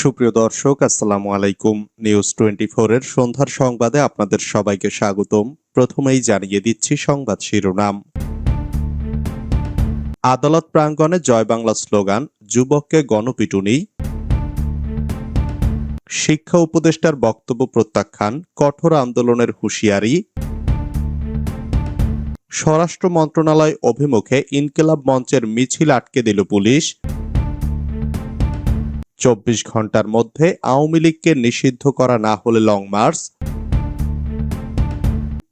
সুপ্রিয় দর্শক, আসসালামু আলাইকুম। নিউজ টোয়েন্টি এর সন্ধ্যার সংবাদে আপনাদের সবাইকে স্বাগতম। প্রথমেই জানিয়ে দিচ্ছি সংবাদ শিরোনাম। আদালত প্রাঙ্গণে জয় বাংলা স্লোগান, যুবককে গণপিটুনি। শিক্ষা উপদেষ্টার বক্তব্য প্রত্যাখ্যান, কঠোর আন্দোলনের হুঁশিয়ারি। স্বরাষ্ট্র মন্ত্রণালয় অভিমুখে ইনকিলাব মঞ্চের মিছিল আটকে দিল পুলিশ। চব্বিশ ঘণ্টার মধ্যে আওয়ামী লীগকে নিষিদ্ধ করা না হলে লং মার্চ।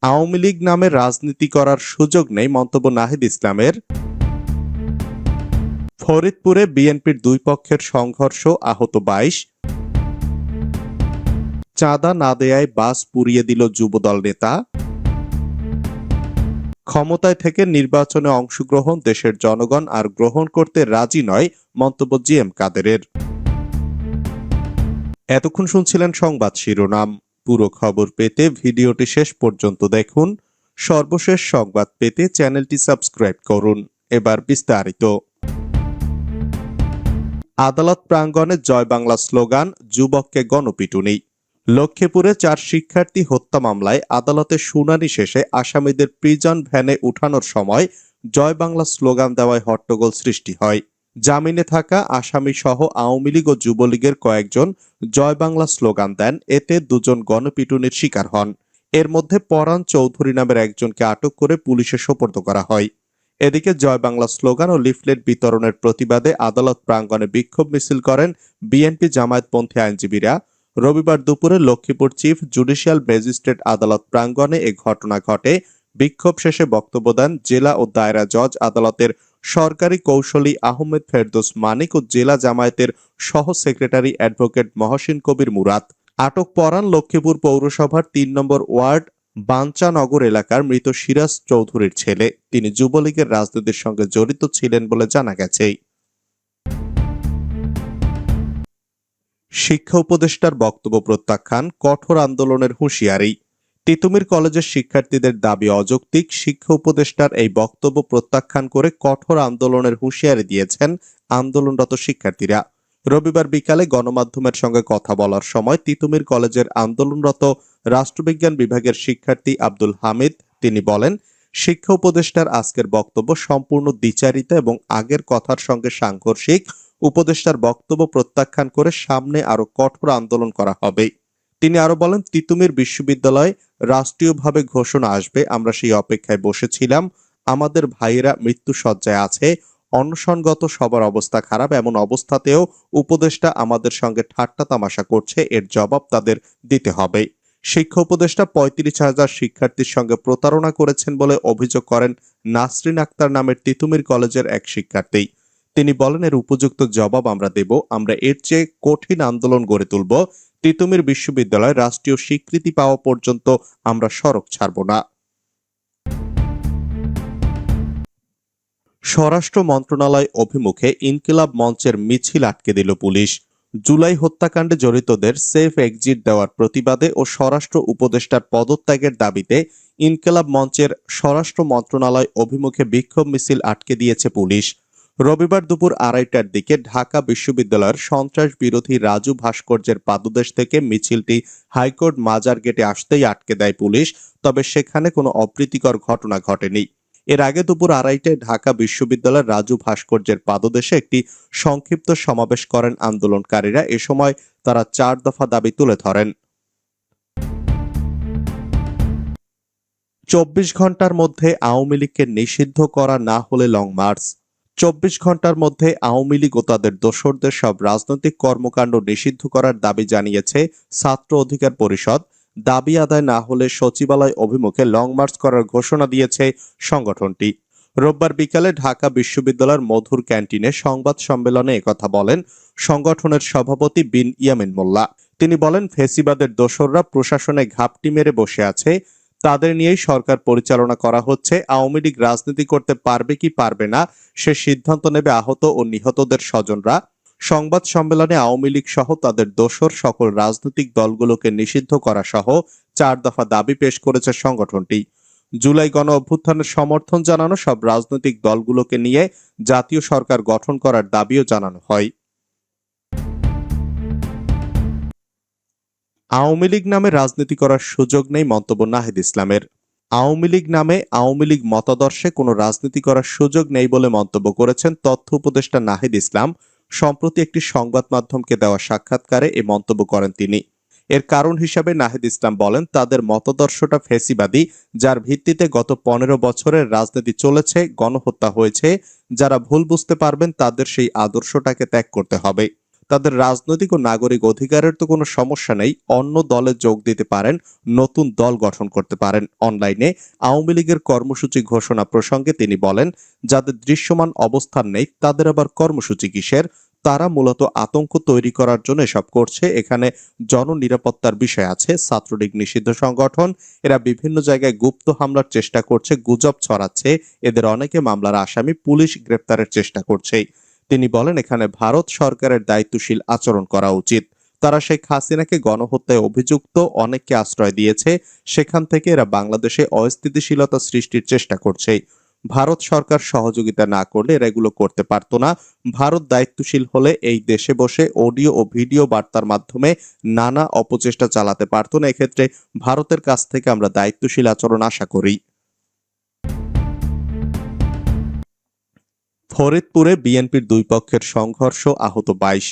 আওয়ামী লীগ নামে রাজনীতি করার সুযোগ নেই মন্তব্য নাহিদ ইসলামের। ফরিদপুরে বিএনপির দুই পক্ষের সংঘর্ষ আহত বাইশ। চাঁদা না দেয়ায় বাস পুড়িয়ে দিল যুবদল নেতা। ক্ষমতায় থেকে নির্বাচনে অংশগ্রহণ দেশের জনগণ আর গ্রহণ করতে রাজি নয় মন্তব্য জি এম কাদেরের। এতক্ষণ শুনছিলেন সংবাদ শিরোনাম। পুরো খবর পেতে ভিডিওটি শেষ পর্যন্ত দেখুন। সর্বশেষ সংবাদ পেতে চ্যানেলটি সাবস্ক্রাইব করুন। এবার বিস্তারিত। আদালত প্রাঙ্গণে জয় বাংলা স্লোগান, যুবককে গণপিটুনি। লক্ষ্মীপুরে চার শিক্ষার্থী হত্যা মামলায় আদালতে শুনানি শেষে আসামিদের প্রিজন ভ্যানে উঠানোর সময় জয় বাংলা স্লোগান দেওয়ায় হট্টগোল সৃষ্টি হয়। জামিনে থাকা আসামি সহ আওয়ামী লীগ ও যুবলীগের কয়েকজন জয় বাংলা স্লোগান দেন। এতে দুজন গণপিটুনির শিকার হন। এর মধ্যে পরাণ চৌধুরী নামের একজনকে আটক করে পুলিশে সোপর্দ করা হয়। এদিকে জয় বাংলা স্লোগান ও লিফলেট বিতরণের প্রতিবাদে আদালত প্রাঙ্গণে বিক্ষোভ মিছিল করেন বিএনপি জামায়াতপন্থী আইনজীবীরা। রবিবার দুপুরে লক্ষ্মীপুর চিফ জুডিশিয়াল ম্যাজিস্ট্রেট আদালত প্রাঙ্গণে এ ঘটনা ঘটে। বিক্ষোভ শেষে বক্তব্য দেন জেলা ও দায়রা জজ আদালতের সরকারি কৌশলী আহমেদ ফেরদোস মানিক ও জেলা জামায়াতের সহ সেক্রেটারি অ্যাডভোকেট মহসিন কবির মুরাদ। আটক পরান লক্ষ্মীপুর পৌরসভার তিন নম্বর ওয়ার্ড বাঞ্চানগর এলাকার মৃত সিরাজ চৌধুরীর ছেলে। তিনি যুবলীগের রাজনীতির সঙ্গে জড়িত ছিলেন বলে জানা গেছে। শিক্ষা উপদেষ্টার বক্তব্য প্রত্যাখ্যান কঠোর আন্দোলনের হুঁশিয়ারি। তিতুমির কলেজের শিক্ষার্থীদের দাবি অযৌক্তিক। শিক্ষা উপদেষ্টার এই বক্তব্য প্রত্যাখ্যান করে কঠোর আন্দোলনের হুঁশিয়ারি দিয়েছেন আন্দোলনরত শিক্ষার্থীরা। রবিবার বিকালে গণমাধ্যমের সঙ্গে কথা বলার সময় তিতুমির কলেজের আন্দোলনরত রাষ্ট্রবিজ্ঞান বিভাগের শিক্ষার্থী আব্দুল হামিদ, তিনি বলেন, শিক্ষা উপদেষ্টার আজকের বক্তব্য সম্পূর্ণ দ্বিচারিতা এবং আগের কথার সঙ্গে সাংঘর্ষিক। উপদেষ্টার বক্তব্য প্রত্যাখ্যান করে সামনে আরও কঠোর আন্দোলন করা হবে। তিনি আরও বলেন, তিতুমির বিশ্ববিদ্যালয় রাষ্ট্রীয়ভাবে ঘোষণা আসবে, আমরা সেই অপেক্ষায় বসেছিলাম, আমাদের ভাইয়েরা মৃত্যু সজ্জায় আছে, অনশনগত সবার অবস্থা খারাপ, এমন অবস্থাতেও উপদেষ্টা আমাদের সঙ্গে ঠাট্টা তামাশা করছে, এর জবাব তাদের দিতে হবে। শিক্ষা উপদেষ্টা পঁয়ত্রিশ হাজার শিক্ষার্থীর সঙ্গে প্রতারণা করেছেন বলে অভিযোগ করেন নাসরিন আক্তার নামের তিতুমির কলেজের এক শিক্ষার্থী। তিনি বলেন, এর উপযুক্ত জবাব আমরা দেব, আমরা এর চেয়ে কঠিন আন্দোলন গড়ে তুলব তিতুমির বিশ্ববিদ্যালয় রাষ্ট্রীয় স্বীকৃতি পাওয়া পর্যন্ত আমরা সড়ক ছাড়ব না। স্বরাষ্ট্র মন্ত্রণালয় অভিমুখে ইনকিলাব মঞ্চের মিছিল আটকে দিল পুলিশ। জুলাই হত্যাকাণ্ডে জড়িতদের সেফ এক্সিট দেওয়ার প্রতিবাদে ও স্বরাষ্ট্র উপদেষ্টার পদত্যাগের দাবিতে ইনকিলাব মঞ্চের স্বরাষ্ট্র মন্ত্রণালয় অভিমুখে বিক্ষোভ মিছিল আটকে দিয়েছে পুলিশ। রবিবার দুপুর আড়াইটার দিকে ঢাকা বিশ্ববিদ্যালয়ের সন্ত্রাস বিরোধী রাজু ভাস্কর্যের পাদদেশ থেকে মিছিলটি হাইকোর্ট মাজার গেটে আসতেই আটকে দেয় পুলিশ, তবে সেখানে কোনো অপ্রীতিকর ঘটনা ঘটেনি। এর আগে দুপুর আড়াইটায় ঢাকা বিশ্ববিদ্যালয়ের রাজু ভাস্কর্যের পাদদেশে একটি সংক্ষিপ্ত সমাবেশ করেন আন্দোলনকারীরা। এ সময় তারা চার দফা দাবি তুলে ধরেন। চব্বিশ ঘণ্টার মধ্যে আওয়ামী লীগকে নিষিদ্ধ করা না হলে লং মার্চ। চব্বিশ ঘণ্টার মধ্যে আওয়ামী লীগ ও তাদের দোসরদের সব রাজনৈতিক কর্মকাণ্ড নিষিদ্ধ করার দাবি জানিয়েছে ছাত্র অধিকার পরিষদ। দাবি আদায় না হলে সচিবালয় অভিমুখে লং মার্চ করার ঘোষণা দিয়েছে সংগঠনটি। রোববার বিকালে ঢাকা বিশ্ববিদ্যালয়ের মধুর ক্যান্টিনে সংবাদ সম্মেলনে একথা বলেন সংগঠনের সভাপতি বিন ইয়ামিন মোল্লা। তিনি বলেন, ফেসিবাদের দোসররা প্রশাসনে ঘাপটি মেরে বসে আছে তাদের নিয়েই সরকার পরিচালনা করা হচ্ছে। আওয়ামী লীগ রাজনীতি করতে পারবে কি পারবে না, সে সিদ্ধান্ত নেবে আহত ও নিহতদের স্বজনরা। সংবাদ সম্মেলনে আওয়ামী লীগ সহ তাদের দোসর সকল রাজনৈতিক দলগুলোকে নিষিদ্ধ করা সহ চার দফা দাবি পেশ করেছে সংগঠনটি। জুলাই গণ অভ্যুত্থানের সমর্থন জানানো সব রাজনৈতিক দলগুলোকে নিয়ে জাতীয় সরকার গঠন করার দাবিও জানানো হয়। আওয়ামী লীগ নামে রাজনীতি করার সুযোগ নেই মন্তব্য নাহিদ ইসলামের। আওয়ামী লীগ নামে আওয়ামী লীগ মতাদর্শে কোনো রাজনীতি করার সুযোগ নেই বলে মন্তব্য করেছেন তথ্য উপদেষ্টা নাহিদ ইসলাম, সম্প্রতি একটি সংবাদ মাধ্যমকে দেওয়া সাক্ষাৎকারে এ মন্তব্য করেন তিনি। এর কারণ হিসাবে নাহিদ ইসলাম বলেন, তাদের মতদর্শটা ফেসিবাদী, যার ভিত্তিতে গত পনেরো বছরের রাজনীতি চলেছে, গণহত্যা হয়েছে, যারা ভুল বুঝতে পারবেন তাদের সেই আদর্শটাকে ত্যাগ করতে হবে। তাদের রাজনৈতিক ও নাগরিক অধিকারের তো কোনো সমস্যা নেই, অন্য দলে যোগ দিতে পারেন, নতুন দল গঠন করতে পারেন। অনলাইনে আওয়ামী লীগের কর্মসূচি ঘোষণা প্রসঙ্গে তিনি বলেন, যাদের দৃশ্যমান অবস্থান নেই, তাদের আবার কর্মসূচি কিসের? তারা মূলত আতঙ্ক তৈরি করার জন্য এসব করছে। এখানে জননিরাপত্তার বিষয় আছে, ছাত্রলীগ নিষিদ্ধ সংগঠন, এরা বিভিন্ন জায়গায় গুপ্ত হামলার চেষ্টা করছে, গুজব ছড়াচ্ছে, এদের অনেকে মামলার আসামি, পুলিশ গ্রেপ্তারের চেষ্টা করছে তিনি বলেন, এখানে ভারত সরকারের দায়িত্বশীল আচরণ করা উচিত। তারা শেখ হাসিনাকে গণহত্যায় অভিযুক্ত, অনেককে আশ্রয় দিয়েছে। সেখান থেকে এরা বাংলাদেশে অস্থিতিশীলতা সৃষ্টির চেষ্টা করছে। ভারত সরকার সহযোগিতা না করলে এরা এগুলো করতে পারতো না। ভারত দায়িত্বশীল হলে এই দেশে বসে অডিও ও ভিডিও বার্তার মাধ্যমে নানা অপচেষ্টা চালাতে পারতো না। এক্ষেত্রে ভারতের কাছ থেকে আমরা দায়িত্বশীল আচরণ আশা করি। ফরিদপুরে বিএনপির দুই পক্ষের সংঘর্ষ আহত বাইশ।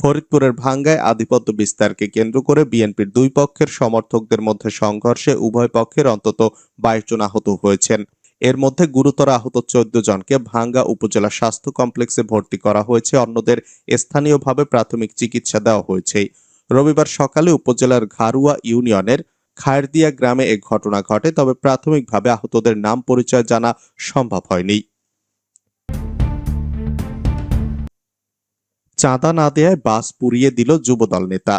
ফরিদপুরের ভাঙ্গায় আধিপত্য বিস্তারকে কেন্দ্র করে বিএনপির দুই পক্ষের সমর্থকদের মধ্যে সংঘর্ষে উভয় পক্ষের অন্তত বাইশ জন আহত হয়েছেন। এর মধ্যে গুরুতর আহত চোদ্দ জনকে ভাঙ্গা উপজেলা স্বাস্থ্য কমপ্লেক্সে ভর্তি করা হয়েছে। অন্যদের স্থানীয়ভাবে প্রাথমিক চিকিৎসা দেওয়া হয়েছে। রবিবার সকালে উপজেলার ঘারুয়া ইউনিয়নের খায়রদিয়া গ্রামে এ ঘটনা ঘটে, তবে প্রাথমিকভাবে আহতদের নাম পরিচয় জানা সম্ভব হয়নি। চাঁদা না দেয়ায় বাস পুড়িয়ে দিল যুবদল নেতা।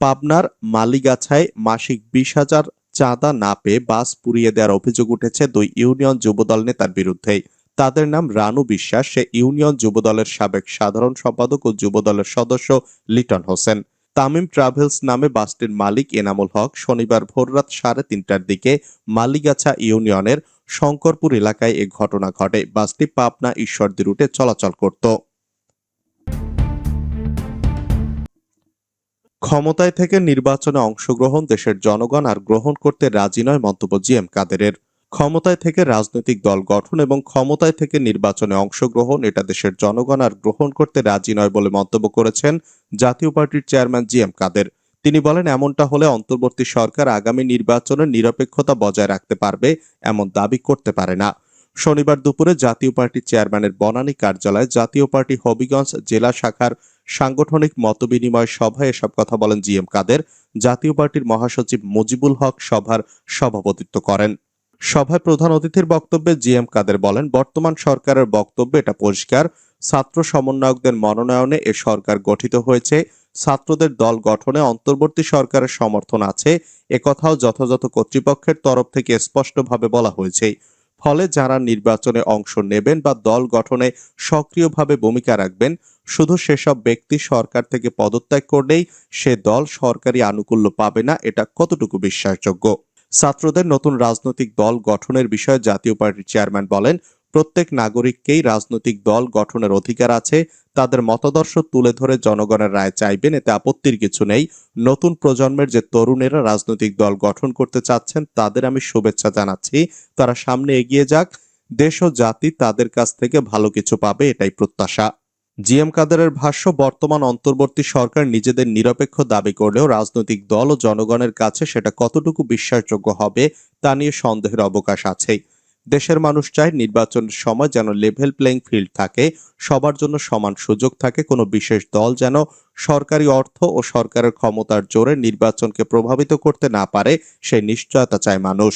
পাবনার মালিগাছায় মাসিক বিশ হাজার চাঁদা না পেয়ে বাস পুড়িয়ে দেওয়ার অভিযোগ উঠেছে দুই ইউনিয়ন যুবদল নেতার বিরুদ্ধে। তাদের নাম রানু বিশ্বাস, সে ইউনিয়ন যুবদলের সাবেক সাধারণ সম্পাদক ও যুবদলের সদস্য লিটন হোসেন। তামিম ট্রাভেলস নামে বাসটির মালিক এনামুল হক শনিবার ভোররাত সাড়ে তিনটার দিকে মালিগাছা ইউনিয়নের শঙ্করপুর এলাকায় এ ঘটনা ঘটে। বাসটি পাবনা ঈশ্বরদী রুটে চলাচল করত। ক্ষমতায় থেকে নির্বাচনে অংশগ্রহণ দেশের জনগণ আর গ্রহণ করতে রাজি নয় মন্তব্য জি এম কাদেরের। ক্ষমতায় থেকে রাজনৈতিক দল গঠন এবং ক্ষমতায় থেকে নির্বাচনে অংশগ্রহণ, এটা দেশের জনগণ আর গ্রহণ করতে রাজি নয় বলে মন্তব্য করেছেন জাতীয় পার্টির চেয়ারম্যান জি এম কাদের। তিনি বলেন, এমনটা হলে অন্তর্বর্তী সরকার আগামী নির্বাচনে নিরপেক্ষতা বজায় রাখতে পারবে, এমন দাবি করতে পারে না। শনিবার দুপুরে জাতীয় পার্টির চেয়ারম্যানের বনানী কার্যালয়ে জাতীয় পার্টি হবিগঞ্জ জেলা শাখার সাংগঠনিক মতবিনিময় সভায় এসব কথা বলেন জি এম কাদের। জাতীয় পার্টির মহাসচিব মুজিবুল হক সভার সভাপতিত্ব করেন। সভায় প্রধান অতিথির বক্তব্যে জি এম কাদের বলেন, বর্তমান সরকারের বক্তব্য এটা পরিষ্কার। ছাত্র সমন্বয়কদের মনোনয়নে এ সরকার গঠিত হয়েছে। ছাত্রদের দল গঠনে অন্তর্বর্তী সরকারের সমর্থন আছে। একথাও যথাযথ কর্তৃপক্ষের তরফ থেকে স্পষ্টভাবে বলা হয়েছে। ফলে যারা নির্বাচনে অংশ নেবেন বা দল গঠনে সক্রিয়ভাবে ভূমিকা রাখবেন, শুধু সেসব ব্যক্তি সরকার থেকে পদত্যাগ করলেই সে দল সরকারি আনুকূল্য পাবে না, এটা কতটুকু বিশ্বাসযোগ্য? ছাত্রদের নতুন রাজনৈতিক দল গঠনের বিষয়ে জাতীয় পার্টির চেয়ারম্যান বলেন প্রত্যেক নাগরিককেই রাজনৈতিক দল গঠনের অধিকার আছে। তাদের মতাদর্শ তুলে ধরে জনগণের রায় চাইবেন, এতে আপত্তির কিছু নেই। নতুন প্রজন্মের যে তরুণেরা রাজনৈতিক দল গঠন করতে চাচ্ছেন, তাদের আমি শুভেচ্ছা জানাচ্ছি। তারা সামনে এগিয়ে যাক। দেশ ও জাতি তাদের কাছ থেকে ভালো কিছু পাবে, এটাই প্রত্যাশা। জিএম কাদেরের ভাষ্য, বর্তমান অন্তর্বর্তী সরকার নিজেদের নিরপেক্ষ দাবি করলেও রাজনৈতিক দল ও জনগণের কাছে সেটা কতটুকু বিশ্বাসযোগ্য হবে, তা নিয়ে সন্দেহের অবকাশ আছেই। দেশের মানুষ চায় নির্বাচনের সময় যেন লেভেল প্লেইং ফিল্ড থাকে, সবার জন্য সমান সুযোগ থাকে, কোনো বিশেষ দল যেন সরকারি অর্থ ও সরকারের ক্ষমতার জোরে নির্বাচনকে প্রভাবিত করতে না পারে, সেই নিশ্চয়তা চায় মানুষ।